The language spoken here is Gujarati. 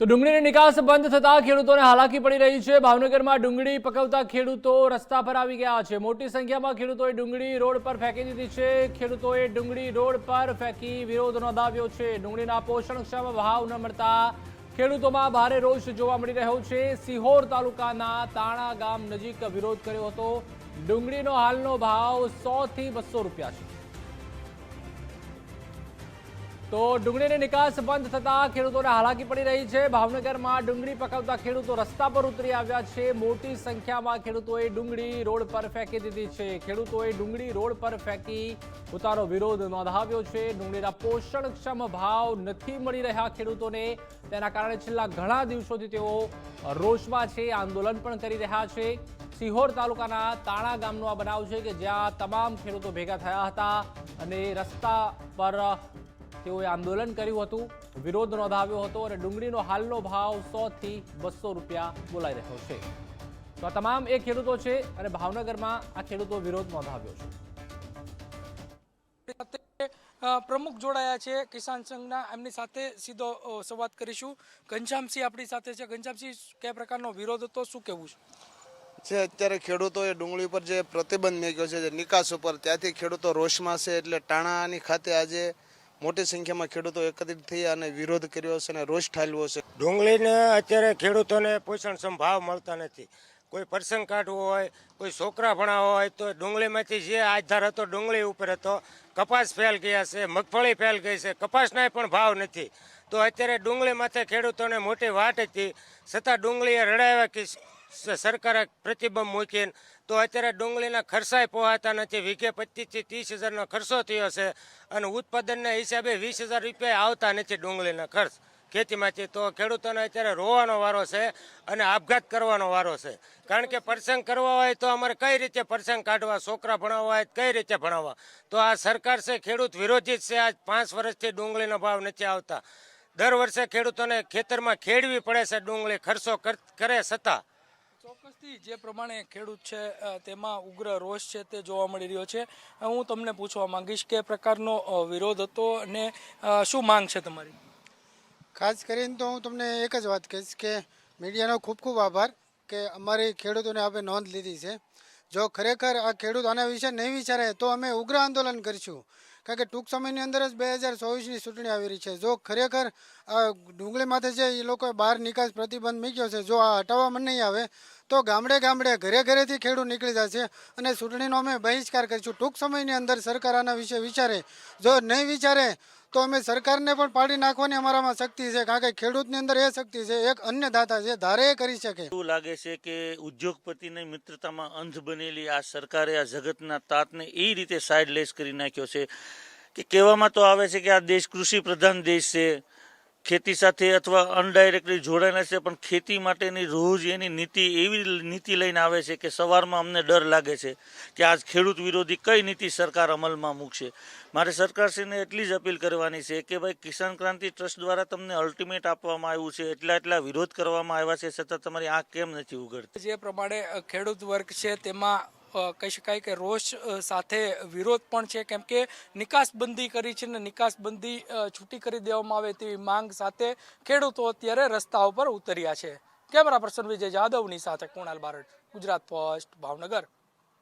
તો ડુંગળીની નિકાસ બંધ થતા ખેડૂતોને હાલાકી પડી રહી છે. ભાવનગરમાં ડુંગળી પકવતા ખેડૂતો રસ્તા પર આવી ગયા છે. મોટી સંખ્યામાં ખેડૂતોએ ડુંગળી રોડ પર ફેંકી દીધી છે. ખેડૂતોએ ડુંગળી રોડ પર ફેંકી વિરોધ નોંધાવ્યો છે. ડુંગળીના પોષણક્ષમ ભાવ ન મળતા ખેડૂતોમાં ભારે રોષ જોવા મળી રહ્યો છે. સિહોર તાલુકાના તાણા ગામ નજીક વિરોધ કર્યો હતો. ડુંગળીનો હાલનો ભાવ સો થી બસો રૂપિયા છે. તો ડુંગળીની નિકાસ બંધ થતા ખેડૂતોને હાલાકી પડી રહી છે. ભાવનગરમાં ડુંગળી પકવતા ખેડૂતો રસ્તા પર ઉતરી આવ્યા છે. મોટી સંખ્યામાં ખેડૂતોએ ડુંગળી રોડ પર ફેંકી દીધી છે. ખેડૂતોએ ડુંગળી રોડ પર ફેંકી પોતાનો વિરોધ નોંધાવ્યો છે. ડુંગળીના પોષણક્ષમ ભાવ નથી મળી રહ્યા ખેડૂતોને. તેના કારણે છેલ્લા ઘણા દિવસોથી તેઓ રોષમાં છે. આંદોલન પણ કરી રહ્યા છે. સિહોર તાલુકાના તાણા ગામનો આ બનાવ છે કે જ્યાં તમામ ખેડૂતો ભેગા થયા હતા અને રસ્તા પર તેઓએ આંદોલન કર્યું હતું. વિરોધ નોંધાવ્યો હતો અને ડુંગળીનો હાલનો ભાવ સો થી બસો રૂપિયા બોલાઈ રહ્યો છે. તો આ તમામ એ ખેડૂતો છે અને ભાવનગરમાં આ ખેડૂતો વિરોધ નોંધાવ્યો છે. પ્રમુખ જોડાયા છે કિસાન સંઘના. એમની સાથે સીધો સંવાદ કરીશું. ઘનશ્યામસિંહ આપણી સાથે છે. ઘનશ્યામસિંહ કયા પ્રકારનો વિરોધ હતો? શું કહેવું છે? જે અત્યારે ખેડૂતોએ ડુંગળી ઉપર જે પ્રતિબંધ મેક્યો છે જે નિકાસ ઉપર ત્યાંથી ખેડૂતો રોષમાં છે એટલે ટાણાની ખાતે આજે મોટી સંખ્યામાં ખેડૂતો એકત્રિત થઈ અને વિરોધ કર્યો છે અને રોષ ઠાલવો છે. ડુંગળીને અત્યારે ખેડૂતોને પોષણક્ષમ ભાવ મળતા નથી. કોઈ પ્રસંગ કાઢવો હોય, કોઈ છોકરા ભણાવવા હોય, તો ડુંગળીમાંથી જે આધાર હતો, ડુંગળી ઉપર હતો, કપાસ ફેલ ગયા છે, મગફળી ફેલ ગઈ છે કપાસના પણ ભાવ નથી. તો અત્યારે ડુંગળી માથે ખેડૂતોને મોટી વાટ હતી. છતાં ડુંગળીએ રડાવ્યા કે સરકારે પ્રતિબંધ મૂકીને, તો અત્યારે ડુંગળીના ખર્ચાય પહોંચતા નથી. વીઘે પચીસથી ત્રીસ હજારનો ખર્ચો થયો છે અને ઉત્પાદનના હિસાબે વીસ હજાર રૂપિયા આવતા નથી ડુંગળીના ખર્ચ. ખેતીમાંથી તો ખેડૂતોને અત્યારે રોવાનો વારો છે અને આપઘાત કરવાનો વારો છે. કારણ કે પ્રસંગ કરવા હોય તો અમારે કઈ રીતે પ્રસંગ કાઢવા, છોકરા ભણાવવા હોય કઈ રીતે ભણાવવા? તો આ સરકાર છે, ખેડૂત વિરોધી છે. આજ પાંચ વર્ષથી ડુંગળીનો ભાવ નથી આવતા. દર વર્ષે ખેડૂતોને ખેતરમાં ખેડવી પડે છે ડુંગળી ખર્ચો કરે છતાં. ચોક્કસથી જે પ્રમાણે ખેડૂત છે તેમાં ઉગ્ર રોષ છે તે જોવા મળી રહ્યો છે. હું તમને પૂછવા માંગીશ કે પ્રકારનો વિરોધ હતો અને શું માંગ છે તમારી? ખાસ કરીને તો હું તમને એક જ વાત કહીશ કે મીડિયાનો ખૂબ ખૂબ આભાર કે અમારી ખેડૂતોને આપણે નોંધ લીધી છે. જો ખરેખર આ ખેડૂત આના વિશે નહીં વિચારે તો અમે ઉગ્ર આંદોલન કરીશું. કારણ કે ટૂંક સમયની અંદર જ બે હજાર ચોવીસની ચૂંટણી આવી રહી છે. જો ખરેખર ડુંગળી માથે જે એ લોકોએ બહાર નિકાસ પ્રતિબંધ મૂક્યો છે, જો આ હટાવવામાં નહીં આવે, તો ગામડે ગામડે ઘરે ઘરેથી ખેડૂત નીકળી જશે અને ચૂંટણીનો અમે બહિષ્કાર કરીશું. ટૂંક સમયની અંદર સરકાર આના વિશે વિચારે. જો નહીં વિચારે, તો અમે સરકારને પણ પાડી નાખવાની અમારામાં શક્તિ છે. કારણ કે ખેડૂતની અંદર એ શક્તિ છે, એક અન્નદાતા છે, ધારે કરી શકે. એવું લાગે છે કે ઉદ્યોગપતિની મિત્રતામાં અંધ બનેલી આ સરકારે આ જગતના તાતને એ રીતે સાઇડલેસ કરી નાખ્યો છે. કે કહેવામાં તો આવે છે કે આ દેશ કૃષિ પ્રધાન દેશ છે, ખેતી સાથે અથવા અનડાયરેક્ટલી જોડાયેલા છે, પણ ખેતી માટેની રોજ એની નીતિ એવી નીતિ લઈને આવે છે કે સવારમાં અમને ડર લાગે છે કે આજ ખેડૂત વિરોધી કઈ નીતિ સરકાર અમલમાં મૂકશે. મારે સરકારશ્રીને એટલી જ અપીલ કરવાની છે કે ભાઈ કિસાન ક્રાંતિ ટ્રસ્ટ દ્વારા તમને અલ્ટિમેટ આપવામાં આવ્યું છે, એટલા એટલા વિરોધ કરવામાં આવ્યા છે, છતાં તમારી આંખ કેમ નથી ઉઘડતી? જે પ્રમાણે ખેડૂત વર્ગ છે, તેમાં કહી શકાય કે રોષ સાથે વિરોધ પણ છે. કેમ કે નિકાસબંધી કરી છે ને નિકાસબંધી છૂટી કરી દેવામાં આવે તેવી માંગ સાથે ખેડૂતો અત્યારે રસ્તા ઉપર ઉતર્યા છે. કેમેરા પર્સન વિજય જાદવની સાથે કુણાલ બારડ, ગુજરાત પોસ્ટ, ભાવનગર.